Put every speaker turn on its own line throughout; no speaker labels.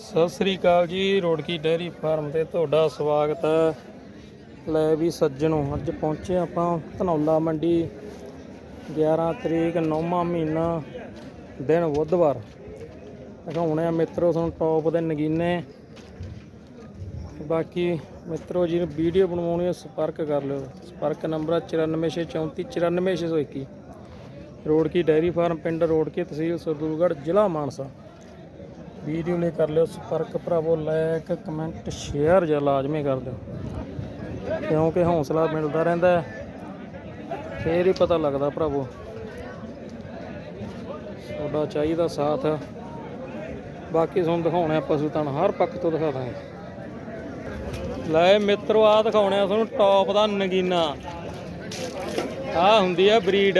ਸਤਿ ਸ੍ਰੀ ਅਕਾਲ ਜੀ, Rorki dairy farm ਤੇ ਤੁਹਾਡਾ ਸਵਾਗਤ ਹੈ। ਲੈ ਵੀ ਸੱਜਣੋ, ਅੱਜ ਪਹੁੰਚੇ ਆਪਾਂ ਧਨੌਲਾ ਮੰਡੀ। 11 ਤਰੀਕ 9ਵਾਂ ਮਹੀਨਾ, ਦਿਨ ਬੁੱਧਵਾਰ। ਦਿਖਾਉਣੇ ਆ ਮਿੱਤਰੋ ਤੁਹਾਨੂੰ ਟੌਪ ਦੇ ਨਗੀਨੇ। ਬਾਕੀ ਮਿੱਤਰੋ ਜੀ ਨੂੰ ਵੀਡੀਓ ਬਣਵਾਉਣੀ ਹੈ ਸੰਪਰਕ ਕਰ ਲਿਓ। ਸੰਪਰਕ ਨੰਬਰ ਹੈ 9434 94621 ਰੋੜਕੀ ਡੇਅਰੀ ਫਾਰਮ, ਪਿੰਡ ਰੋੜਕੀ ਤਹਿਸੀਲ ਸਰਦੂਲਗੜ੍ਹ, ਜ਼ਿਲ੍ਹਾ ਮਾਨਸਾ। ਵੀਡੀਓ ਲਈ ਕਰ ਲਿਓ ਸੰਪਰਕ ਭਰਾਵੋ ਲਾਇਕ ਕਮੈਂਟ ਸ਼ੇਅਰ ਜਾਂ ਲਾਜ਼ਮੀ ਕਰ ਦਿਓ। ਕਿਉਂਕਿ ਹੌਸਲਾ ਮਿਲਦਾ ਰਹਿੰਦਾ ਹੈ। ਫੇਰ ਹੀ ਪਤਾ ਲੱਗਦਾ ਭਰਾਵੋ। ਤੁਹਾਡਾ ਚਾਹੀਦਾ ਸਾਥ। ਬਾਕੀ ਤੁਹਾਨੂੰ ਦਿਖਾਉਣੇ ਆ, ਪਸ਼ੂ ਹਰ ਪੱਖ ਤੋਂ ਦਿਖਾ ਦਾਂਗੇ। ਲੈ ਮਿੱਤਰੋ ਆ ਦਿਖਾਉਣੇ ਆ ਤੁਹਾਨੂੰ ਟੌਪ ਦਾ ਨਗੀਨਾ। ਆ ਹੁੰਦੀ ਆ ਬਰੀਡ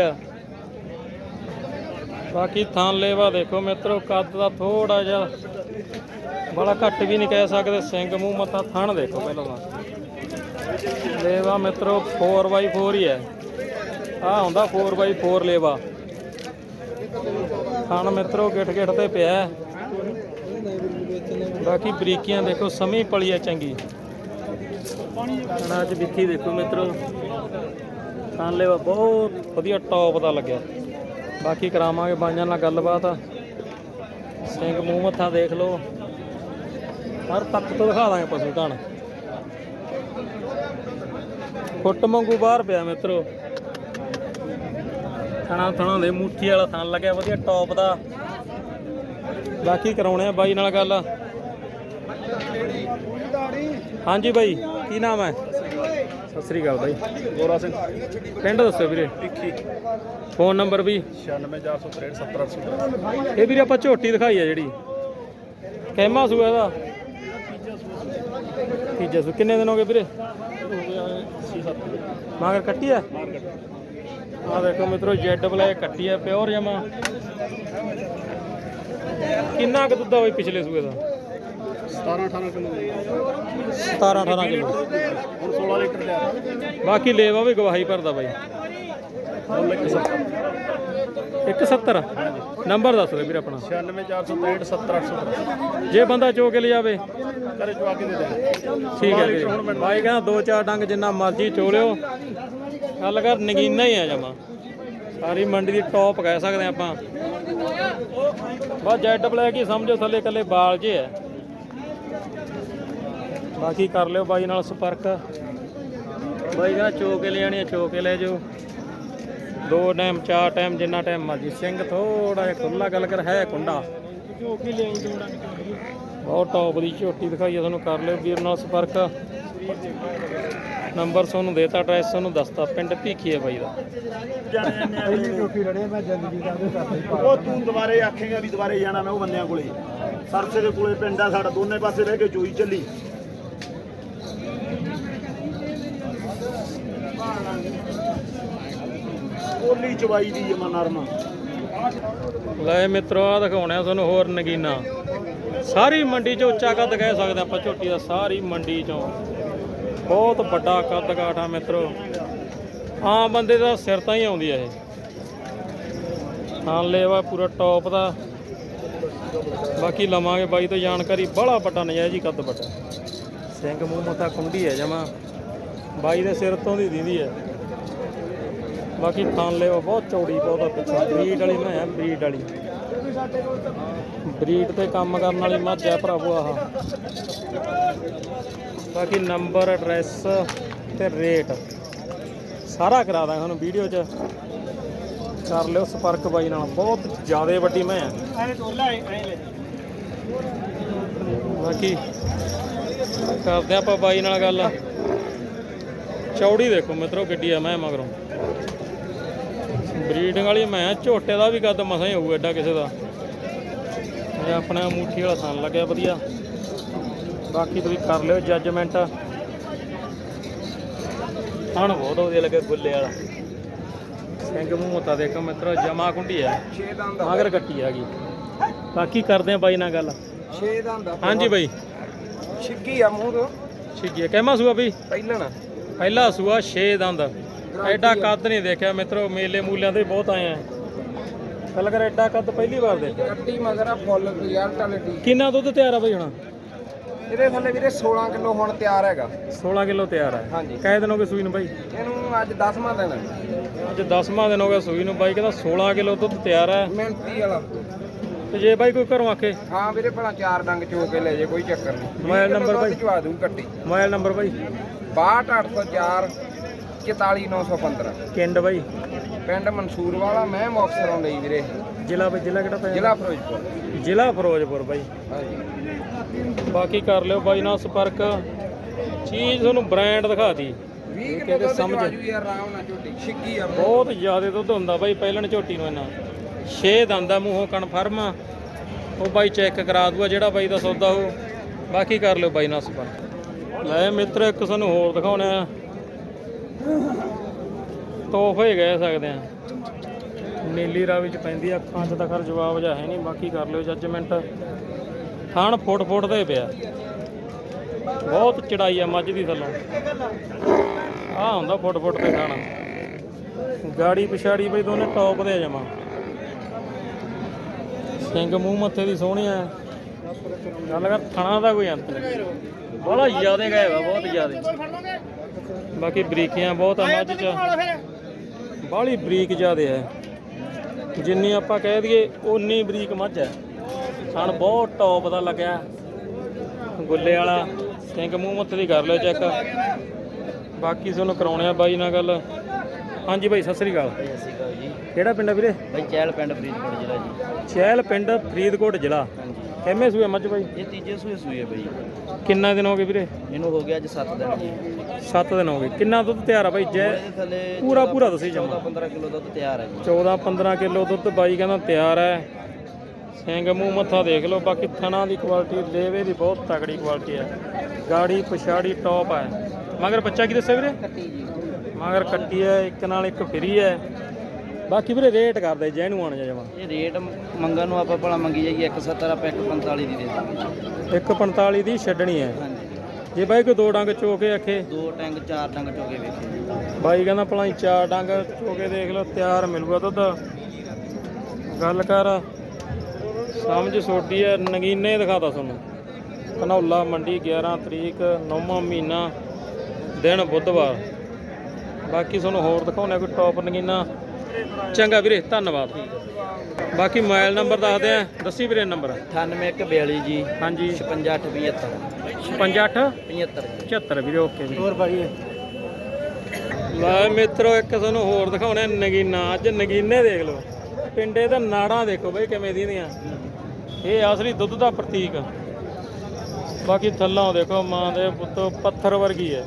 ਬਾਕੀ ਥਾਂ ਲੇਵਾ ਦੇਖੋ ਮਿੱਤਰੋ, ਕੱਦ ਦਾ ਥੋੜਾ ਜਿਹਾ ਬੜਾ ਘੱਟ ਵੀ ਨਹੀਂ ਕਹਿ ਸਕਦੇ, ਸਿੰਘ ਮੂੰਹ ਮੱਥਾ ਥਣ ਦੇਖੋ ਪਹਿਲਾਂ ਤਾਂ। ਲੇਵਾ ਮਿੱਤਰੋ 4x4 ਹੀ ਹੈ। ਆ ਹੁੰਦਾ 4x4 ਲੇਵਾ। ਥਣ ਮਿੱਤਰੋ, ਗਿੱਠ ਗਿੱਠ ਤੇ ਪਿਆ ਬਾਕੀ ਬਰੀਕੀਆਂ ਦੇਖੋ, ਸਮੀ ਪਲੀ ਹੈ ਚੰਗੀ। ਥਣਾ ਚ ਦੇਖੋ ਮਿੱਤਰੋ। ਥਣ ਲੇਵਾ ਬਹੁਤ ਵਧੀਆ ਟੌਪ ਦਾ ਲੱਗਿਆ। ਬਾਕੀ ਕਰਾਵਾਂਗੇ ਬਾਈਆਂ ਨਾਲ ਗੱਲਬਾਤ। ਸਿੰਘ ਮੂੰਹ ਮੱਥਾ ਦੇਖ ਲਓ। ਹਰ ਤੱਕ ਤੋਂ ਦਿਖਾ ਦਾਂਗੇ ਪਸ਼ੂ ਧਣ ਫੁੱਟ ਮੰਗੂ ਬਾਹਰ ਪਿਆ ਮਿੱਤਰੋ। ਥਣਾ ਥਣਾ ਦੇ ਮੁੱਠੀ ਵਾਲਾ ਥਣ ਲੱਗਿਆ, ਵਧੀਆ ਟੌਪ ਦਾ। ਬਾਕੀ ਕਰਾਉਣੇ ਆ ਬਾਈ ਨਾਲ ਗੱਲ। ਹਾਂਜੀ ਬਾਈ, ਕੀ ਨਾਮ ਹੈ? ਸਤਿ ਸ੍ਰੀ ਅਕਾਲ ਬਾਈ।
ਗੋਰਾ ਸਿੰਘ।
ਪਿੰਡ ਦੱਸੋ ਵੀਰੇ।
21
ਫੋਨ ਨੰਬਰ ਵੀ।
96463 70800
ਇਹ ਵੀਰੇ ਆਪਾਂ ਝੋਟੀ ਦਿਖਾਈ ਆ ਜਿਹੜੀ। ਕਹਿਮਾ ਸੂ ਇਹਦਾ? ਤੀਜਾ ਸੂ। ਕਿੰਨੇ ਦਿਨ ਹੋ ਗਏ ਵੀਰੇ? ਮਾਗਰ ਕੱਟੀ ਆ? ਆ ਦੇਖੋ ਮਿੱਤਰੋ ਜੈਡ ਬਲੈਕ ਕੱਟੀ ਆ ਪਿਓਰ ਜਮਾ। ਕਿੰਨਾ ਕੁ ਦੁੱਧ ਆ ਬਈ ਪਿਛਲੇ ਸੂਏ ਦਾ
17 18 ਕਿਲੋ
17 18 ਕਿਲੋ।
ਹੁਣ 16 ਲੀਟਰ ਲਿਆ।
ਬਾਕੀ ਲੇਵਾ ਵੀ ਗਵਾਹੀ ਭਰਦਾ ਬਾਈ।
ਮੁੱਲ
170 ਨੰਬਰ ਦੱਸ ਦੇ ਵੀਰੇ ਆਪਣਾ।
96463 70800
ਜੇ ਬੰਦਾ ਚੋ ਕੇ ਲਿਜਾਵੇ।
ਕਰੇ ਚਵਾ ਕੇ ਦੇ ਦੇ।
ਠੀਕ ਹੈ ਵੀਰੇ। ਬਾਈ ਕਹਿੰਦਾ ਦੋ ਚਾਰ ਡੰਗ ਜਿੰਨਾ ਮਰਜ਼ੀ ਚੋਲਿਓ। ਗੱਲ ਕਰ ਨਗੀਨਾ ਹੀ ਆ ਜਮਾ। ਸਾਰੀ ਮੰਡੀ ਦੀ ਟੌਪ ਕਹਿ ਸਕਦੇ ਆਪਾਂ। ਬਸ ਜੈਡ ਬਲੈਕ ਹੀ ਸਮਝੋ ਥੱਲੇ ਕੱਲੇ ਬਾਲ ਜੇ ਆ। ਬਾਕੀ ਕਰ ਲਿਓ ਬਾਈ ਨਾਲ ਸੰਪਰਕ। ਬਾਈ ਕਹਿੰਦਾ ਚੋ ਕੇ ਲੈ ਆਣੀ ਚੋ ਕੇ ਲੈ ਜਾਓ। ਦੋ ਟਾਈਮ ਚਾਰ ਟਾਈਮ ਜਿੰਨਾ ਟਾਈਮ ਮਰਜ਼ੀ। ਸਿੰਘ ਥੋੜਾ ਜਿਹਾ ਖੁੱਲਾ ਗੱਲ ਕਰ ਹੈ ਕੁੰਡਾ ਬਹੁਤ ਟੌਪ ਦੀ ਝੋਟੀ ਦਿਖਾਈ ਆ ਤੁਹਾਨੂੰ ਕਰ ਲਿਓ ਵੀਰ ਨਾਲ ਸੰਪਰਕ। ਨੰਬਰ ਤੁਹਾਨੂੰ ਦੇਤਾ ਐਡਰੈਸ ਤੁਹਾਨੂੰ ਦੱਸਤਾ ਪਿੰਡ ਭੀਖੀ ਹੈ ਬਾਈ ਦਾ।
ਪਹਿਲੀ ਟੋਪੀ ਰੜੇ ਮੈਂ ਜ਼ਿੰਦਗੀ ਦਾ ਉਹਦੇ ਕਰਦੇ ਉਹ ਤੂੰ ਦੁਬਾਰੇ ਆਖੇਗਾ ਵੀ ਦੁਬਾਰੇ ਜਾਣਾ ਮੈਂ ਉਹ ਬੰਦਿਆਂ ਕੋਲੇ। ਸਰਸੇ ਦੇ ਕੋਲੇ ਪਿੰਡ ਆ ਸਾਡਾ ਦੋਨੇ ਪਾਸੇ ਰਹਿ ਕੇ ਚੋਈ ਚੱਲੀ। ਕੋਲੀ ਚਵਾਈ ਦੀ ਜਮਾ ਨਰਮਾ।
ਲੈ ਮਿੱਤਰੋ ਆ ਦਿਖਾਉਣਿਆ ਤੁਹਾਨੂੰ ਹੋਰ ਨਗੀਨਾ। ਸਾਰੀ ਮੰਡੀ 'ਚ ਉੱਚਾ ਕੱਦ ਕਹਿ ਸਕਦੇ ਆਪਾਂ ਝੋਟੀ ਦਾ ਸਾਰੀ ਮੰਡੀ 'ਚੋਂ। ਬਹੁਤ ਵੱਡਾ ਕੱਦ ਕਾਠਾ ਮਿੱਤਰੋ। ਆਮ ਬੰਦੇ ਦਾ ਸਿਰ ਤਾਂ ਹੀ ਆਉਂਦੀ ਆ ਇਹ। ਹਾਂ ਲੇਵਾ ਪੂਰਾ ਟੌਪ ਦਾ। ਬਾਕੀ ਲਵਾਂਗੇ ਬਾਈ ਤੋਂ ਜਾਣਕਾਰੀ ਬੜਾ ਵੱਡਾ ਨਜਾਇਜ਼ ਹੀ ਕੱਦ ਵੱਡਾ। ਸਿੰਘ ਮੂੰਹ ਮੱਥਾ ਕੁੰਡੀ ਹੈ ਜਮਾ। ਬਾਈ ਦੇ ਸਿਰ ਤੋਂ ਦੀ ਦੀਦੀ ਹੈ। ਬਾਕੀ ਥਾਂ ਲਿਓ, ਬਹੁਤ ਚੌੜੀ, ਬਹੁਤ ਆ ਪਿੱਛੇ ਬਰੀਡ ਵਾਲੀ ਮੈਂ ਆ ਬਰੀਡ ਵਾਲੀ। ਬਰੀਡ ਤੇ ਕੰਮ ਕਰਨ ਵਾਲੀ ਮੱਝ ਆ ਭਰਾਵੋ ਆਹ। ਬਾਕੀ ਨੰਬਰ, ਐਡਰੈਸ ਤੇ ਰੇਟ। ਸਾਰਾ ਕਰਾ ਦਾਂਗਾ ਤੁਹਾਨੂੰ ਵੀਡੀਓ 'ਚ। ਕਰ ਲਿਓ ਸੰਪਰਕ ਬਾਈ ਨਾਲ। ਬਹੁਤ ਜ਼ਿਆਦਾ ਵੱਡੀ ਮੈਂ। ਆ ਬਾਕੀ ਕਰਦੇ ਆਪਾਂ ਬਾਈ ਨਾਲ ਗੱਲ। ਚੌੜੀ ਦੇਖੋ ਮਿੱਤਰੋ ਗੱਡੀ ਆ ਮੈਂ ਮਗਰੋਂ। ਬਰੀਡਿੰਗ ਵਾਲੀ ਮੈਂ ਝੋਟੇ ਦਾ ਵੀ ਕੱਦ ਮਸਾਂ ਹੀ ਹੋਊ ਐਡਾ ਕਿਸੇ ਦਾ। ਇਹ ਆਪਣਾ ਮੂਠੀ ਵਾਲਾ ਥਣ ਲੱਗਿਆ ਵਧੀਆ। ਬਾਕੀ ਤੁਸੀਂ ਕਰ ਲਿਓ ਜੱਜਮੈਂਟ ਥਣ ਬਹੁਤ ਵਧੀਆ ਲੱਗਿਆ ਗੁੱਲੇ ਵਾਲਾ। ਸਿੰਘ ਮੂੰਹ ਮੱਤਾ ਦੇਖੋ ਮਿੱਤਰੋ ਜਮਾ ਕੁੰਡੀ ਹੈ। ਮਗਰ ਕੱਟੀ ਹੈਗੀ ਬਾਕੀ ਕਰਦੇ ਆ ਬਾਈ ਨਾਲ ਗੱਲ।
6 ਦਾ ਹੁੰਦਾ
ਹਾਂਜੀ ਬਾਈ।
ਛਿੱਗੀ ਆ ਮੂੰਹ ਤੋਂ।
ਹੈ ਕਹਿਮਾ ਸੂਆ ਬਈ?
ਪਹਿਲਾਂ ਨਾ
ਪਹਿਲਾ ਸੂਆ 6 ਦੰਦ। ਐਡਾ ਕੱਦ ਨਹੀਂ ਦੇਖਿਆ ਮਿੱਤਰੋ ਮੇਲੇ ਮੂਲਿਆਂ ਤੇ ਬਹੁਤ ਆਏ ਆ। ਗੱਲ ਕਰ ਐਡਾ ਕੱਦ ਪਹਿਲੀ ਵਾਰ ਦੇਖਿਆ।
ਕੱਟੀ ਮਗਰ ਆ ਫੁੱਲ ਰਿਜ਼ਲਟ ਵਾਲੇ ਟੀ
ਕਿੰਨਾ ਦੁੱਧ ਤਿਆਰ ਆ ਬਈ ਹੁਣ?
ਇਹਦੇ ਥੱਲੇ ਵੀਰੇ 16 ਕਿਲੋ ਹੁਣ ਤਿਆਰ ਹੈਗਾ।
16 ਕਿਲੋ ਤਿਆਰ ਆ।
ਹਾਂਜੀ।
ਕਾਹ ਦਿਨ ਹੋ ਗਏ ਸੂਈ ਨੂੰ ਬਾਈ?
ਇਹਨੂੰ ਅੱਜ 10ਵਾਂ ਦਿਨ। ਹੈ
ਅੱਜ 10ਵਾਂ ਦਿਨ ਹੋ ਗਿਆ ਸੂਈ ਨੂੰ ਬਾਈ ਕਹਿੰਦਾ 16 ਕਿਲੋ ਦੁੱਧ ਤਿਆਰ ਹੈ
ਮਿਹਨਤੀ ਵਾਲਾ।
ਤੇ ਜੇ ਬਾਈ ਕੋਈ ਘਰੋਂ ਆਖੇ?
ਹਾਂ ਵੀਰੇ ਭਲਾ ਚਾਰ ਡੰਗ ਚੋ ਕੇ ਲੈ ਜੇ ਕੋਈ ਚੱਕਰ ਨਹੀਂ।
ਮੋਬਾਈਲ ਨੰਬਰ ਬਾਈ।
ਚਵਾ ਦੂੰ ਕੱਟੀ।
ਮੋਬਾਈਲ ਨੰਬਰ ਬਾਈ।
62804 44915
ਕਿੰਡ ਬਾਈ?
ਪਿੰਡ ਮਨਸੂਰ ਵਾਲਾ ਮੈਂ ਮੁਕਤਸਰੋਂ ਲਈ ਵੀਰੇ।
ਜ਼ਿਲ੍ਹਾ ਬਾਈ ਜ਼ਿਲ੍ਹਾ ਕਿਹੜਾ ਪਿਆ
ਜ਼ਿਲ੍ਹਾ ਫਿਰੋਜ਼ਪੁਰ।
ਜ਼ਿਲ੍ਹਾ ਫਿਰੋਜ਼ਪੁਰ ਬਾਈ।
ਹਾਂਜੀ।
ਬਾਕੀ ਕਰ ਲਿਓ ਬਾਈ ਨਾਲ ਸੰਪਰਕ। ਚੀਜ਼ ਤੁਹਾਨੂੰ ਬ੍ਰਾਂਡ ਦਿਖਾਤੀ।
20
ਕਿਤੇ
ਕਿਲੋ ਦੁੱਧ
ਸਮਝ-
ਜਵਾਜੂ ਯਾਰ ਆਰਾਮ ਨਾਲ ਝੋਟੀ ਛਿੱਗੀ ਆ
ਬਹੁਤ ਜ਼ਿਆਦਾ ਦੁੱਧ ਹੁੰਦਾ ਬਾਈ ਪਹਿਲਣ ਝੋਟੀ ਨੂੰ ਇਹਨਾਂ 6 ਦੰਦਾ ਮੂੰਹੋਂ ਕਨਫਰਮ ਆ। ਉਹ ਬਾਈ ਚੈੱਕ ਕਰਾ ਦੂਆ ਜਿਹੜਾ ਬਾਈ ਦਾ ਸੌਦਾ ਉਹ ਬਾਕੀ ਕਰ ਲਿਓ ਬਾਈ ਨਾਲ ਸੰਪਰਕ। ਲੈ ਮਿੱਤਰ ਇੱਕ ਸਾਨੂੰ ਹੋਰ ਦਿਖਾਉਣਾ ਆ। ਤੋਹਫੇ ਕਹਿ ਸਕਦੇ ਆ। ਨੀਲੀ ਰਾਵੀ ਚ ਪੈਂਦੀ ਅੱਖਾਂ 'ਚ ਤਾਂ ਖਰ ਜਵਾਬ ਜਾ ਹੈ ਨਹੀਂ, ਬਾਕੀ ਕਰ ਲਿਓ ਜੱਜਮੈਂਟ ਥਣ ਫੁੱਟ ਫੁੱਟ ਤੇ ਪਿਆ। ਬਹੁਤ ਚੜਾਈ ਆ ਮੱਝ ਦੀ ਥੱਲੋਂ। ਆ ਹੁੰਦਾ ਫੁੱਟ ਫੁੱਟ ਤੇ ਥਣ। ਗਾੜੀ ਪਿਛਾੜੀ ਬਈ ਦੋਨੇ ਟੌਪ ਦੇ ਜਮਾ। ਸਿੰਘ ਮੂੰਹ ਮੱਥੇ ਦੀ ਸੋਹਣੀ ਆ। ਗੱਲ ਕਰ, ਥਣਾ ਦਾ ਕੋਈ ਅੰਤ ਨਹੀਂ। ਬੜਾ ਜ਼ਿਆਦਾ ਗਏ ਵਾ ਬਹੁਤ ਜ਼ਿਆਦਾ। ਬਾਕੀ ਬਰੀਕੀਆਂ ਬਹੁਤ ਆ ਮੱਝ ਚ। ਬਾਹਲੀ ਬਰੀਕ ਜ਼ਿਆਦੇ ਹੈ ਜਿੰਨੀ ਆਪਾਂ ਕਹਿ ਦਈਏ ਓਨੀ ਬਰੀਕ ਮੱਝ ਹੈ ਥਣ ਬਹੁਤ ਟੌਪ ਦਾ ਲੱਗਿਆ। ਗੁੱਲੇ ਵਾਲਾ ਸਿੰਘ ਮੂੰਹ ਮੱਥੇ ਦੀ ਕਰ ਲਿਓ ਚੈੱਕ ਬਾਕੀ ਤੁਹਾਨੂੰ ਕਰਾਉਣੇ ਆ ਬਾਈ ਨਾਲ ਗੱਲ। ਹਾਂਜੀ ਬਾਈ ਸਤਿ ਸ੍ਰੀ ਅਕਾਲ।
ਸਤਿ ਸ਼੍ਰੀ ਅਕਾਲ ਜੀ।
ਕਿਹੜਾ ਪਿੰਡ ਆ ਵੀਰੇ?
ਬਾਈ ਚਹਿਲ ਪਿੰਡ ਫਰੀਦਕੋਟ ਜ਼ਿਲ੍ਹਾ ਜੀ।
ਚਹਿਲ ਪਿੰਡ ਫਰੀਦਕੋਟ ਜ਼ਿਲ੍ਹਾ।
ਹਾਂਜੀ।
ਕਿੰਨੇ ਸੂਏ ਮੱਝ ਬਾਈ?
ਇਹ ਤੀਜੇ ਸੂਏ ਸੂਏ ਬਾਈ।
ਕਿੰਨਾ ਦਿਨ ਹੋ ਗਏ ਵੀਰੇ?
ਇਹਨੂੰ ਹੋ ਗਿਆ ਅੱਜ 7 ਦਿਨ ਜੀ।
7 ਦਿਨ ਹੋ ਗਏ। ਕਿੰਨਾ ਦੁੱਧ ਤਿਆਰ ਆ ਬਾਈ? ਜੈ
ਇਹਦੇ ਥੱਲੇ
ਪੂਰਾ ਪੂਰਾ ਦੱਸੀ ਜਮਾ।
15 ਕਿਲੋ ਦੁੱਧ ਤਿਆਰ ਹੈ ਜੀ।
14 15 ਕਿਲੋ ਦੁੱਧ ਬਾਈ ਕਹਿੰਦਾ ਤਿਆਰ ਹੈ। ਸਿੰਘ ਮੂੰਹ ਮੱਥਾ ਦੇਖ ਲਓ। ਬਾਕੀ ਥਣਾ ਦੀ ਕੁਆਲਿਟੀ ਲੇਵੇ ਦੀ ਬਹੁਤ ਤਕੜੀ ਕੁਆਲਿਟੀ ਹੈ। ਗਾੜੀ ਪਛਾੜੀ ਟੌਪ ਹੈ। ਮਗਰ ਬੱਚਾ ਕੀ ਦੱਸਿਆ ਵੀਰੇ?
ਕੱਟੀ ਜੀ।
ਮਗਰ ਕੱਟੀ ਹੈ ਇੱਕ ਨਾਲ ਇੱਕ ਫਰੀ ਹੈ। ਬਾਕੀ ਵੀਰੇ ਰੇਟ ਕਰਦੇ ਜੈਨੂੰ ਆਣ ਜਾ ਜਮਾ।
ਇਹ ਰੇਟ ਮੰਗਣ ਨੂੰ ਆਪਾਂ ਭਲਾ ਮੰਗੀ ਜਾਈਏ 170 ਆਪਾਂ 145 ਦੀ ਦੇ ਦਾਂਗੇ।
145 ਦੀ ਛੱਡਣੀ ਹੈ। ਜੇ ਬਾਈ ਕੋਈ ਦੋ ਡੰਗ ਚੋ ਕੇ ਆਖੇ?
ਦੋ ਟੈਂਕ ਚਾਰ ਟੈਂਕ ਚੋਕੇ ਵੇਖੋ।
ਬਾਈ ਕਹਿੰਦਾ ਭਲਾ ਹੀ ਚਾਰ ਡੰਗ ਚੋ ਕੇ ਦੇਖ ਲਓ ਤਿਆਰ ਮਿਲੂਗਾ ਦੁੱਧ। ਗੱਲ ਕਰ ਸਮਝ ਛੋਟੀ ਹੈ ਨਗੀਨੇ ਦਿਖਾਤਾ ਤੁਹਾਨੂੰ। ਧਨੌਲਾ ਮੰਡੀ 11 ਤਰੀਕ 9ਵਾਂ ਮਹੀਨਾ ਦਿਨ ਬੁੱਧਵਾਰ। ਬਾਕੀ ਤੁਹਾਨੂੰ ਹੋਰ ਦਿਖਾਉਣਾ ਕੋਈ ਟੌਪ ਨਗੀਨਾ। ਚੰਗਾ ਵੀਰੇ ਧੰਨਵਾਦ। ਬਾਕੀ ਮੋਬਾਈਲ ਨੰਬਰ ਦੱਸਦੇ ਆ ਦੱਸੀ ਵੀਰੇ ਨੰਬਰ।
9842 ਜੀ
ਹਾਂਜੀ।
5675
58
75
75 ਵੀਰੇ ਓਕੇ ਵੀਰੇ।
ਹੋਰ ਭਾਈ
ਲੈ ਮਿੱਤਰੋ ਇੱਕ ਤੁਹਾਨੂੰ ਹੋਰ ਦਿਖਾਉਣਾ ਨਗੀਨਾ। ਅੱਜ ਨਗੀਨੇ ਦੇਖ ਲਓ। ਪਿੰਡੇ ਦਾ ਨਾੜਾਂ ਦੇਖੋ ਬਈ ਕਿਵੇਂ ਦੀਆਂ ਇਹ ਅਸਲੀ ਦੁੱਧ ਦਾ ਪ੍ਰਤੀਕ। ਬਾਕੀ ਥੱਲੋਂ ਦੇਖੋ ਮਾਂ ਦੇ ਪੁੱਤੋ ਪੱਥਰ ਵਰਗੀ ਹੈ।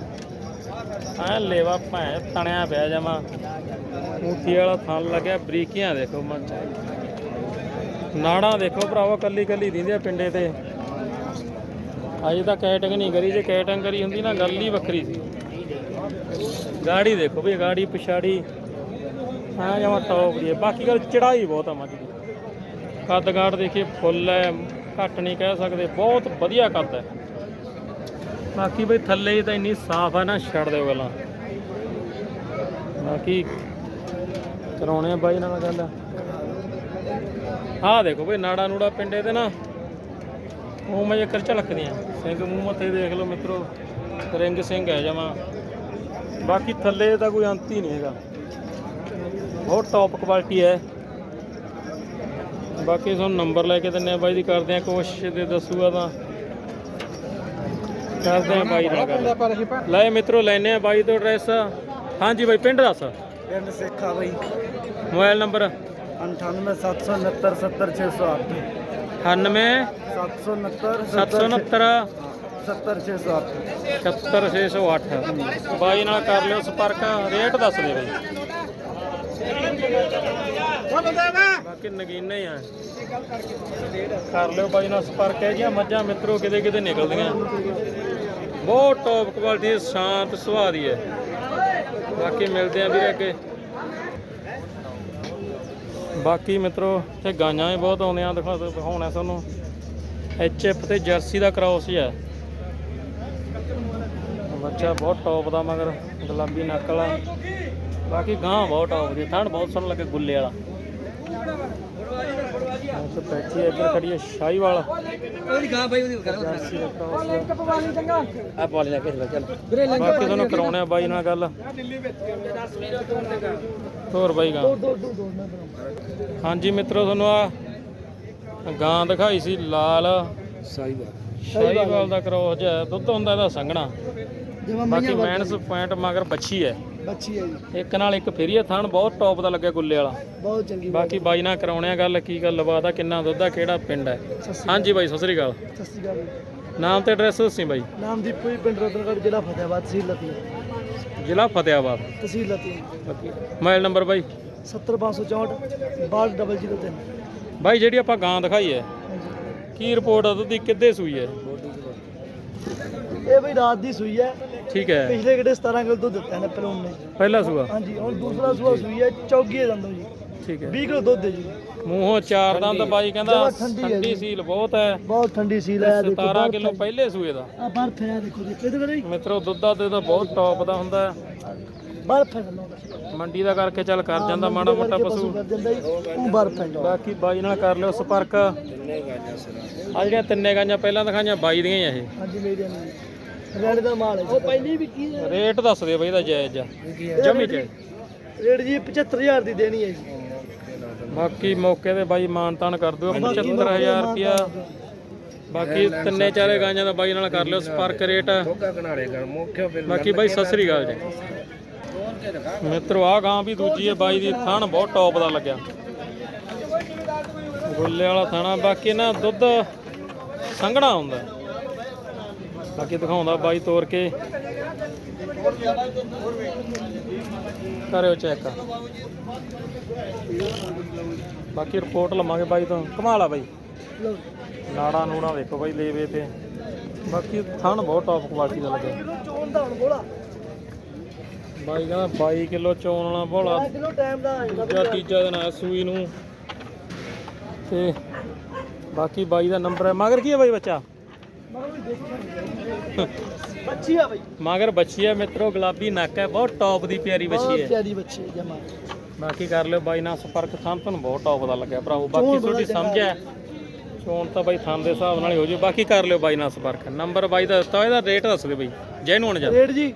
ਐ ਲੇਵਾ ਭੈਂ ਤਣਿਆ ਪਿਆ ਜਮਾ। ਮੂਠੀ ਵਾਲਾ ਥਣ ਲੱਗਿਆ, ਬਰੀਕੀਆਂ ਦੇਖੋ ਮੱਝ ਨਾੜਾਂ ਦੇਖੋ ਭਰਾਵਾ, ਕੱਲੀ ਕੱਲੀ ਦਿੰਦੇ ਪਿੰਡੇ ਤੇ। ਅਜੇ ਤਾਂ ਕੈਟਿੰਗ ਨਹੀਂ ਕਰੀ, ਜੇ ਕੈਟਿੰਗ ਕਰੀ ਹੁੰਦੀ ਨਾ, ਗੱਲ ਹੀ ਵੱਖਰੀ ਸੀ। ਗਾੜੀ ਦੇਖੋ ਵੀ ਗਾੜੀ, ਪਿਛਾੜੀ ਹਾਂ ਜਮਾ ਟੌਪ ਦੀ ਹੈ ਬਾਕੀ ਗੱਲ ਚੜਾਈ ਬਹੁਤ ਆ ਮੱਝ ਦੀ। ਕੱਦ ਗਾੜ ਦੇਖੀਏ, ਫੁੱਲ ਹੈ ਘੱਟ ਨਹੀਂ ਕਹਿ ਸਕਦੇ, ਬਹੁਤ ਵਧੀਆ ਕੱਦ ਹੈ ਬਾਕੀ ਬਈ ਥੱਲੇ ਤਾਂ ਇੰਨੀ ਸਾਫ਼ ਹੈ ਨਾ, ਛੱਡ ਦਿਓ ਗੱਲਾਂ। ਬਾਕੀ ਕਰਾਉਣੇ ਆ ਬਾਈ ਨਾਲ ਗੱਲ। ਆਹ ਦੇਖੋ ਬਈ ਨਾੜਾ ਨੂੜਾ ਪਿੰਡੇ ਤੇ ਨਾ। ਉਹ ਮੈਂ ਕਰ ਝਲਕਦੀਆਂ। ਸਿੰਘ ਮੂੰਹ ਮੱਥੇ ਦੇਖ ਲਓ ਮਿੱਤਰੋ। ਰਿੰਗ ਸਿੰਘ ਹੈ ਜਮਾ। ਬਾਕੀ ਥੱਲੇ ਤਾਂ ਕੋਈ ਅੰਤ ਹੀ ਨਹੀਂ ਹੈਗਾ। ਬਹੁਤ ਟੌਪ ਕੁਆਲਿਟੀ ਹੈ। ਬਾਕੀ ਤੁਹਾਨੂੰ ਨੰਬਰ ਲੈ ਕੇ ਦਿੰਨੇ ਆ ਬਾਈ ਦੀ ਕਰਦੇ ਆ ਕੋਸ਼ਿਸ਼ ਦੇ ਦੱਸੂਗਾ ਤਾਂ। ਕਰਦੇ ਆ ਬਾਈ ਨਾਲ ਗੱਲ। ਲੈ ਮਿੱਤਰੋ ਲੈਨੇ ਆ ਬਾਈ ਤੋਂ ਐਡਰੈਸ ਹਾਂਜੀ ਬਾਈ, ਪਿੰਡ ਦੱਸ
ਪਿੰਡ ਸੇਖਾ ਭਾਈ
ਮੋਬਾਈਲ ਨੰਬਰ?
9879770608
98
769
769
70608
76608 ਬਾਈ ਨਾਲ ਕਰ ਲਿਓ ਸੰਪਰਕ ਰੇਟ ਦੱਸ ਦੇ ਬਾਈ। ਬਾਕੀ ਨਗੀਨੇ ਆ। ਕਰ ਲਿਓ ਬਾਈ ਨਾਲ ਸੰਪਰਕ ਹੈ ਜੀਆਂ ਮੱਝਾਂ ਮਿੱਤਰੋ ਕਿਤੇ ਕਿਤੇ ਨਿਕਲਦੀਆਂ। ਬਹੁਤ ਟੌਪ ਕੁਆਲਿਟੀ ਸ਼ਾਂਤ ਸੁਭਾਅ ਦੀ ਹੈ। ਬਾਕੀ ਮਿਲਦੇ ਆ ਵੀਰੇ ਅੱਗੇ। ਬਾਕੀ ਮਿੱਤਰੋ ਤੇ ਗਾਈਆਂ ਵੀ ਬਹੁਤ ਆਉਂਦੀਆਂ, ਦਿਖਾ ਦਿਖਾਉਣਾ ਤੁਹਾਨੂੰ। ਐਚ ਐਫ ਤੇ ਜਰਸੀ ਦਾ ਕ੍ਰਾਸ ਹੀ ਹੈ ਬੱਚਾ ਬਹੁਤ ਟੌਪ ਦਾ, ਮਗਰ ਗੁਲਾਬੀ ਨਕਲ ਆ। ਬਾਕੀ ਗਾਂ ਬਹੁਤ ਟੌਪ ਦੀ ਥਣ ਬਹੁਤ ਸੋਹਣਾ ਲੱਗੇ ਗੁੱਲੇ ਵਾਲਾ। ਤੇ ਬੈਠੀ ਹੈ ਇੱਧਰ ਖੜੀ ਹੈ ਸ਼ਾਹੀਵਾਲ।
ਉਹਦੀ ਗਾਂ ਬਾਈ ਉਹਦੀ ਕਰ
ਜਰਸੀ ਦਾ cross ਹੈ।
ਆ ਪਾਲੀ ਲੈ ਕੇ ਚੱਲ
ਬਾਕੀ ਤੁਹਾਨੂੰ ਕਰਾਉਣੇ ਆ ਬਾਈ ਨਾਲ ਗੱਲ। ਹੋਰ ਬਾਈ ਗਾਂ। ਹਾਂਜੀ ਮਿੱਤਰੋ ਤੁਹਾਨੂੰ ਆ ਗਾਂ ਦਿਖਾਈ ਸੀ ਲਾਲ। ਸ਼ਾਹੀਵਾਲ। ਦਾ ਕਰੋਸ ਜਿਹਾ ਦੁੱਧ ਹੁੰਦਾ ਇਹਦਾ ਸੰਘਣਾ। ਬਾਕੀ ਮੈਨਸ ਪੁਆਇੰਟ ਮਗਰ ਬੱਚੀ ਹੈ।
ਬੱਚੀ ਹੈ ਜੀ।
ਇੱਕ ਨਾਲ ਇੱਕ ਫੇਰੀਆ ਥਣ ਬਹੁਤ ਟੌਪ ਦਾ ਲੱਗਿਆ ਗੁੱਲੇ ਵਾਲਾ।
ਬਹੁਤ ਚੰਗੀ
ਬਾਕੀ ਬਾਈ ਨਾਲ ਕਰਾਉਣੇ ਆ ਗੱਲ ਕੀ ਗੱਲ ਬਾਤ ਆ ਕਿੰਨਾ ਦੁੱਧ ਆ ਕਿਹੜਾ ਪਿੰਡ ਹੈ। ਹਾਂਜੀ ਬਾਈ ਸਤਿ ਸ੍ਰੀ ਅਕਾਲ।
ਸਤਿ ਸ਼੍ਰੀ ਅਕਾਲ।
ਨਾਮ ਤੇ ਐਡਰੈਸ ਦੱਸੀ ਬਾਈ।
ਨਾਮ ਦੀਪੂ ਜੀ ਪਿੰਡ ਰਤਨਗੜ੍ਹ ਜ਼ਿਲ੍ਹਾ ਫਤਿਆਬਾਦ ਤਹਿਸੀਲ ਲਤੀ
ਜ਼ਿਲ੍ਹਾ ਫਤਿਆਬਾਦ
ਤਹਿਸੀਲ ਲਤੀ
ਮੋਬਾਈਲ ਨੰਬਰ ਬਾਈ।
70564 62003
ਬਾਈ ਜਿਹੜੀ ਆਪਾਂ ਗਾਂ ਦਿਖਾਈ ਹੈ ਕੀ ਰਿਪੋਰਟ ਆ ਦੁੱਧ ਦੀ ਕਿੱਦੇ ਸੂਈ ਹੈ?
ਇਹ ਬਈ ਰਾਤ ਦੀ ਸੂਈ ਹੈ।
ਠੀਕ ਹੈ।
ਪਿਛਲੇ ਕਿਹੜੇ 17 ਕਿਲੋ ਦੁੱਧ ਦਿੱਤਾ ਨੇ ਪਹਿਲੋਂ ਨੇ
ਪਹਿਲਾ ਸੂਆ?
ਹਾਂਜੀ ਹੁਣ ਦੂਸਰਾ ਸੂਆ ਸੂਈ ਹੈ ਚੌਗੀ ਦੰਦੋਂ ਜੀ।
ਠੀਕ ਹੈ।
20 ਕਿਲੋ ਦੁੱਧ ਹੈ ਜੀ।
ਮੂੰਹੋਂ ਚਾਰ ਦੰਦ ਬਾਈ ਕਹਿੰਦਾ
ਠੰਡੀ।
ਸੀਲ ਬਹੁਤ ਹੈ।
ਬਹੁਤ ਠੰਡੀ ਸੀਲ ਹੈ ਦੇਖੋ
17 ਕਿਲੋ ਪਹਿਲੇ ਸੂਏ ਦਾ।
ਆ ਬਰਫ ਹੈ ਦੇਖੋ ਦੇਖੋ ਇਹਦੇ ਬਾਰੇ?
ਮਿੱਤਰੋ ਦੁੱਧਾ ਤੇ ਤਾਂ ਬਹੁਤ ਟੌਪ ਦਾ ਹੁੰਦਾ ਹੈ।
ਬਰਫ ਹੈ
ਮੰਡੀ ਦਾ ਕਰਕੇ ਚੱਲ ਕਰ ਜਾਂਦਾ ਮਾੜਾ ਮੋਟਾ ਪਸ਼ੂ।
ਉਹ ਬਰਫ ਹੈ
ਬਾਕੀ ਬਾਈ ਨਾਲ ਕਰ ਲਿਓ ਸੰਪਰਕ। ਆ ਜਿਹੜੀਆਂ ਤਿੰਨੇ ਗਾਂਆਂ ਪਹਿਲਾਂ ਦਿਖਾਈਆਂ ਬਾਈ ਦੀਆਂ ਹੀ ਆ ਇਹ।
ਹਾਂਜੀ ਮੇਰੀ ਨਹੀਂ ਰੈਡ ਦਾ ਮਾਲ ਹੈ ਉਹ ਪਹਿਲੀ ਵੀ ਕੀ ਹੈ?
ਰੇਟ ਦੱਸ ਦੇ ਬਾਈ ਦਾ ਜਾਇਜ਼ ਆ। ਜਮੀ ਜਾਇਜ਼।
ਰੇਟ ਜੀ 75000 ਦੀ ਦੇਣੀ ਹੈ ਜੀ।
ਬਾਕੀ ਮੌਕੇ ਤੇ ਬਾਈ ਮਾਨਤਾਨ ਕਰ ਦਿਓ 75000 ਰੁਪਿਆ ਬਾਕੀ ਤਿੰਨੇ ਚਾਰੇ ਗਾਂਆਂ ਦਾ ਬਾਈ ਨਾਲ ਕਰ ਲਿਓ ਸੰਪਰਕ ਰੇਟ ਬਾਕੀ ਬਾਈ ਸਤਿ ਸ੍ਰੀ ਅਕਾਲ ਜੀ। ਮਿੱਤਰੋ ਆ ਗਾਂ ਵੀ ਦੂਜੀ ਹੈ ਬਾਈ ਦੀ ਥਣ ਬਹੁਤ ਟੌਪ ਦਾ ਲੱਗਿਆ। ਗੁੱਲੇ ਵਾਲਾ ਥਾਣਾ ਬਾਕੀ ਨਾ ਦੁੱਧ ਸੰਘਣਾ ਹੁੰਦਾ। ਬਾਕੀ ਦਿਖਾਉਂਦਾ ਬਾਈ ਤੋਰ ਕੇ। ਕਰਿਓ ਚੈੱਕ ਬਾਕੀ ਰਿਪੋਰਟ ਲਵਾਂਗੇ ਬਾਈ ਤੋਂ। ਕਮਾਲ ਆ ਬਾਈ। ਨਾੜਾ ਨੂੜਾ ਵੇਖੋ ਬਾਈ, ਲੇਵੇ ਤੇ। ਬਾਕੀ ਥਣ ਬਹੁਤ ਟੌਪ ਕੁਆਲਿਟੀ ਦਾ ਲੱਗਿਆ ਬਾਈ ਕਹਿੰਦਾ 22 ਕਿਲੋ ਚੋਣ ਵਾਲਾ ਭੋਲਾ।
ਕਿਲੋ ਟਾਈਮ ਦਾ ਆਏਗਾ
ਦੂਜਾ ਤੀਜਾ ਦਿਨ ਆ ਸੂਈ ਨੂੰ। ਤੇ ਬਾਕੀ ਬਾਈ ਦਾ ਨੰਬਰ ਹੈ। ਮਗਰ ਕੀ ਹੈ ਬਾਈ ਬੱਚਾ?
ਬੱਚੀ ਆ ਬਈ।
ਮਗਰ ਬੱਚੀ ਹੈ ਮਿੱਤਰੋ ਗੁਲਾਬੀ ਨੱਕ ਹੈ ਬਹੁਤ ਟੌਪ ਦੀ ਪਿਆਰੀ ਬੱਚੀ
ਬਹੁਤ
ਹੈ।
ਪਿਆਰੀ ਬੱਚੀ ਹੈ ਜਮਾ।
ਬਾਕੀ ਕਰ ਲਿਓ ਬਾਈ ਨਾਲ ਸੰਪਰਕ ਥਾਂ ਤੁਹਾਨੂੰ ਬਹੁਤ ਟੌਪ ਦਾ ਲੱਗਿਆ ਭਰਾਵੋ। ਬਾਕੀ ਤੁਹਾਡੀ ਸਮਝ ਹੈ। ਚੋਣ ਤਾਂ ਬਾਈ ਥਾਂ ਦੇ ਹਿਸਾਬ ਨਾਲ ਹੀ ਹੋ ਜੂ। ਬਾਕੀ ਕਰ ਲਿਓ ਬਾਈ ਨਾਲ ਸੰਪਰਕ। ਨੰਬਰ ਬਾਈ ਦਾ ਦਿੱਤਾ ਇਹਦਾ ਰੇਟ ਦੱਸ ਦਿਓ ਬਾਈ। ਜੈਨੂਨ ਜਾ।
ਰੇਟ ਜੀ।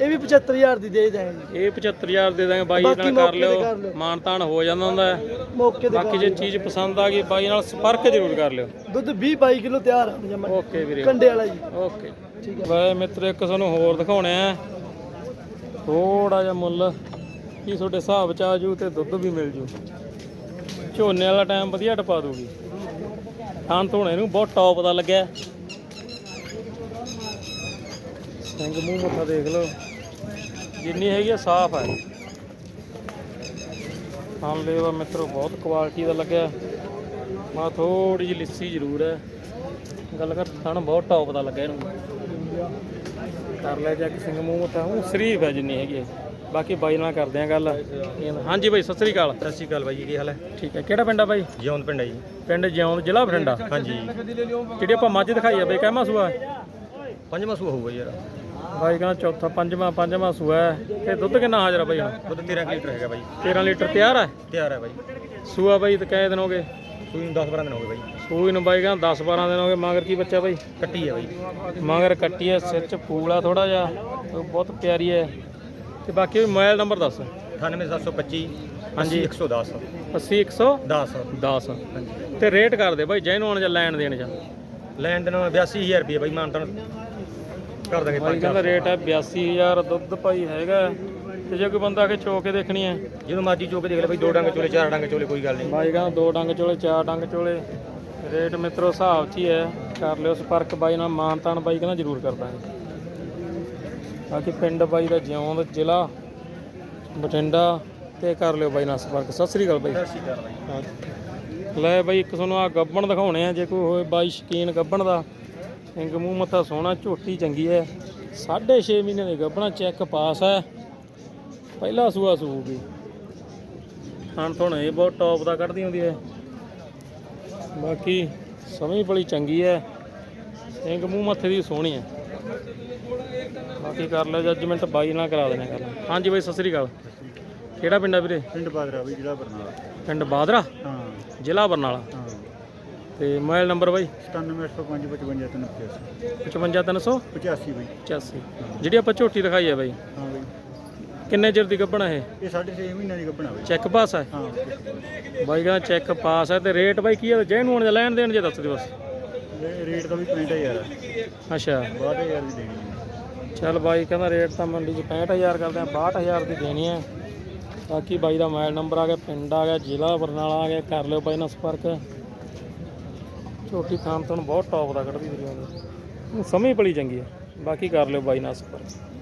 ਇਹ ਵੀ 75000 ਦੀ ਦੇ ਦੇਣਗੇ।
ਇਹ 75000 ਦੇ ਦਾਂਗੇ ਬਾਈ
ਬਾਕੀ
ਨਾਲ
ਮੌਕੇ
ਕਰ
ਤੇ
ਲਿਓ।
ਕਰ ਲਿਓ।
ਮਾਨਤਾਨ ਹੋ ਜਾਂਦਾ ਹੁੰਦਾ ਹੈ।
ਮੌਕੇ ਤੇ
ਬਾਕੀ ਜੇ ਚੀਜ਼ ਪਸੰਦ ਆ ਗਈ ਬਾਈ ਨਾਲ ਸੰਪਰਕ ਜ਼ਰੂਰ ਕਰ ਲਿਓ।
ਦੁੱਧ 20 22 ਕਿਲੋ ਤਿਆਰ ਆ ਜਮਾ
ਓਕੇ ਵੀਰੇ।
ਕੰਡੇ ਵਾਲਾ ਜੀ।
ਓਕੇ।
ਠੀਕ ਹੈ
ਵੇ ਮਿੱਤਰ ਇੱਕ ਤੁਹਾਨੂੰ ਹੋਰ ਦਿਖਾਉਣੇ ਆ। ਥੋੜਾ ਜਿਹਾ ਮੁੱਲ ਕੀ ਤੁਹਾਡੇ ਹਿਸਾਬ ਚ ਆ ਜੂ ਤੇ ਦੁੱਧ ਵੀ ਮਿਲ ਜੂ। ਝੋਨੇ ਵਾਲਾ ਟਾਈਮ ਵਧੀਆ ਟਪਾ ਦੂਗੀ। ਥਾਂ ਧੋਣੇ ਨੂੰ ਬਹੁਤ ਟੌਪ ਦਾ ਲੱਗਿਆ। ਸਿੰਘ ਮੂੰਹ ਮੱਥਾ ਦੇਖ ਲਓ। ਜਿੰਨੀ ਹੈਗੀ ਆ ਸਾਫ਼ ਹੈ ਹਾਂ ਲੇਵਾ ਮਿੱਤਰੋ ਬਹੁਤ ਕੁਆਲਿਟੀ ਦਾ ਲੱਗਿਆ। ਮਾ ਥੋੜੀ ਜਿਹੀ ਲਿੱਸੀ ਜ਼ਰੂਰ ਹੈ ਗੱਲ ਕਰ ਥਣ ਬਹੁਤ ਟੌਪ ਦਾ ਲੱਗਿਆ ਇਹਨੂੰ। ਕਰ ਲੈ ਜਾ ਕੇ ਸਿੰਘ ਮੂੰਹ ਮੱਥਾ ਉਹ ਸ਼ਰੀਫ ਹੈ ਜਿੰਨੀ ਹੈਗੀ। ਬਾਕੀ ਬਾਈ ਨਾਲ ਕਰਦੇ ਆ ਗੱਲ। ਹਾਂਜੀ ਬਾਈ ਸਤਿ ਸ੍ਰੀ ਅਕਾਲ।
ਸਤਿ ਸ਼੍ਰੀ ਅਕਾਲ ਬਾਈ ਜੀ ਕੀ ਹਾਲ ਹੈ?
ਠੀਕ ਹੈ। ਕਿਹੜਾ ਪਿੰਡ ਆ ਬਾਈ?
ਜਿਉਂਦ ਪਿੰਡ ਹੈ ਜੀ।
ਪਿੰਡ ਜਿਉਂਦ ਜ਼ਿਲ੍ਹਾ ਬਠਿੰਡਾ।
ਹਾਂਜੀ।
ਜਿਹੜੀ ਆਪਾਂ ਮੱਝ ਦਿਖਾਈ ਆ ਬਈ ਕਹਿਮਾ ਸੂਆ।
ਪੰਜਵਾਂ ਸੂਆ ਹੋਊਗਾ ਯਾਰ
ਬਾਈ ਕਹਿੰਦਾ ਚੌਥਾ ਪੰਜਵਾਂ ਪੰਜਵਾਂ ਸੂਆ ਹੈ। ਤੇ ਦੁੱਧ ਕਿੰਨਾ ਹਾਜ਼ਰ ਆ ਬਾਈ ਹੁਣ?
ਦੁੱਧ 13 ਕੁ ਲੀਟਰ ਹੈਗਾ ਬਾਈ।
13 ਲੀਟਰ ਤਿਆਰ ਹੈ
ਤਿਆਰ ਹੈ ਬਾਈ।
ਸੂਆ ਬਾਈ ਤੇ ਕਹੇ ਦਿਨ ਹੋ ਗਏ?
ਸੂਈ ਨੂੰ 10 12 ਦਿਨ ਹੋ ਗਏ ਬਾਈ।
ਸੂਈ ਨੂੰ ਬਾਈ ਕਹਿੰਦਾ 10 12 ਦਿਨ ਹੋ ਗਏ ਮਗਰ ਕੀ ਬੱਚਾ ਬਾਈ?
ਕੱਟੀ ਹੈ ਬਾਈ।
ਮਗਰ ਕੱਟੀ ਹੈ ਸਿਰ 'ਚ ਫੂਲ ਆ ਥੋੜਾ ਜਿਹਾ ਤੇ ਬਹੁਤ ਪਿਆਰੀ ਹੈ। ਤੇ ਬਾਕੀ ਮੋਬਾਈਲ ਨੰਬਰ ਦੱਸ।
98725
ਹਾਂਜੀ।
110
80 110
10
ਤੇ ਰੇਟ ਕਰ ਦੇ ਬਾਈ ਜੈਨੂਨ ਜਾਂ ਲੈਣ ਦੇਣ ਜਾਂ।
ਲੈਣ ਦੇਣ 82000 ਰੁਪਏ ਬਾਈ ਮਾਨਤਨ ਕਰ ਦਾਂਗੇ ਪੰਜ
ਕਹਿੰਦਾ ਰੇਟ ਹੈ 82000 ਦੁੱਧ ਭਾਈ ਹੈਗਾ ਤੇ ਜੇ ਕੋਈ ਬੰਦਾ ਆ ਕੇ ਚੋ ਕੇ ਦੇਖਣੀ ਹੈ।
ਜਦੋਂ ਮਰਜ਼ੀ ਚੋਕ ਦੇਖ ਲੈ ਬਾਈ ਦੋ ਡੰਗ ਚੋਲੇ ਚਾਰ ਡੰਗ ਚੋਲੇ ਕੋਈ ਗੱਲ ਨਹੀਂ।
ਬਾਈ ਕਹਿੰਦਾ ਦੋ ਡੰਗ ਚੋਲੇ ਚਾਰ ਡੰਗ ਚੋਲੇ। ਰੇਟ ਮਿੱਤਰੋ ਹਿਸਾਬ 'ਚ ਹੀ ਹੈ। ਕਰ ਲਿਓ ਸੰਪਰਕ ਬਾਈ ਨਾਲ ਮਾਨਤਾਨ ਬਾਈ ਕਹਿੰਦਾ ਜ਼ਰੂਰ ਕਰ ਦਾਂਗੇ। ਬਾਕੀ ਪਿੰਡ ਬਾਈ ਦਾ ਜਿਉਂਦ ਜ਼ਿਲ੍ਹਾ ਬਠਿੰਡਾ ਤੇ ਕਰ ਲਿਓ ਬਾਈ ਨਾਲ ਸੰਪਰਕ। ਸਤਿ ਸ੍ਰੀ ਅਕਾਲ ਬਾਈ।
ਸਤਿ ਸ਼੍ਰੀ ਅਕਾਲ ਬਾਈ।
ਲੈ ਬਾਈ ਇੱਕ ਤੁਹਾਨੂੰ ਆ ਗੱਬਣ ਦਿਖਾਉਣੇ ਆ ਜੇ ਕੋਈ ਹੋਏ ਬਾਈ ਸ਼ਕੀਨ ਗੱਬਣ ਦਾ। ਸਿੰਘ ਮੂੰਹ ਮੱਥਾ ਸੋਹਣਾ ਝੋਟੀ ਚੰਗੀ ਹੈ 6.5 ਮਹੀਨੇ ਦੇ ਗੱਬਣਾ ਚੈੱਕ ਪਾਸ ਹੈ ਪਹਿਲਾ ਸੂਆ ਸੂਗੀ ਖਾਣ ਤੋਂ ਇਹ ਬਹੁਤ ਟੌਪ ਦਾ ਕੱਢਦੀ ਹੁੰਦੀ ਹੈ ਬਾਕੀ ਸਮਝ ਬੜੀ ਚੰਗੀ ਹੈ ਸਿੰਘ ਮੂੰਹ ਮੱਥੇ ਦੀ ਸੋਹਣੀ ਹੈ ਬਾਕੀ ਕਰ ਲਿਓ ਜੱਜਮੈਂਟ ਬਾਈ ਨਾਲ ਕਰਾ ਦੇਣਾ ਗੱਲ। ਹਾਂਜੀ ਬਾਈ ਸਤਿ ਸ੍ਰੀ ਅਕਾਲ। ਕਿਹੜਾ ਪਿੰਡ ਆ ਵੀਰੇ?
ਪਿੰਡ ਬਾਦਰਾ ਵੀ ਜਿਹੜਾ ਬਰਨਾਲਾ।
ਪਿੰਡ ਬਾਦਰਾ?
ਹਾਂ।
ਜ਼ਿਲ੍ਹਾ ਬਰਨਾਲਾ।
ਹਾਂ।
ਤੇ ਮੋਬਾਈਲ ਨੰਬਰ ਬਾਈ?
97805 55 385
55385
85 ਬਈ।
85 ਜਿਹੜੀ ਆਪਾਂ ਝੋਟੀ ਦਿਖਾਈ ਹੈ ਬਾਈ।
ਹਾਂ ਬਈ।
ਕਿੰਨੇ ਚਿਰ ਦੀ ਗੱਭਣਾ ਇਹ?
ਇਹ 6.5 ਮਹੀਨਿਆਂ ਦੀ ਗੱਭਣਾ ਬਈ।
ਚੈੱਕ ਪਾਸ ਹੈ
ਹਾਂ
ਬਾਈ ਕਹਿੰਦਾ ਚੈੱਕ ਪਾਸ ਹੈ ਤੇ ਰੇਟ ਬਾਈ ਕੀ ਹੈ ਜੈਨ ਹੋਣ ਦਾ ਲੈਣ ਦੇਣ ਜੇ ਦੱਸ ਦਿਓ ਬਸ।
ਰੇਟ ਦਾ ਵੀ 65000
ਅੱਛਾ।
62000 ਦੀ ਦੇਣੀ
ਚੱਲ ਬਾਈ ਕਹਿੰਦਾ ਰੇਟ ਤਾਂ ਮੰਡੀ 'ਚ 65000 ਕਰਦੇ ਆ 62000 ਦੀ ਦੇਣੀ ਹੈ ਬਾਕੀ ਬਾਈ ਦਾ ਮੋਬਾਈਲ ਨੰਬਰ ਆ ਗਿਆ ਪਿੰਡ ਆ ਗਿਆ ਜ਼ਿਲ੍ਹਾ ਬਰਨਾਲਾ ਆ ਗਿਆ ਕਰ ਲਿਓ ਬਾਈ ਨਾਲ ਸੰਪਰਕ। ਝੋਟੀ ਖਾਨ ਤੋਂ ਬਹੁਤ ਟੌਪ ਦਾ ਕੱਢਦੀ ਵੀਡੀਓ ਸਮਝ ਬੜੀ ਚੰਗੀ ਹੈ ਬਾਕੀ ਕਰ ਲਿਓ ਬਾਈ ਨਾਲ ਸੰਪਰਕ।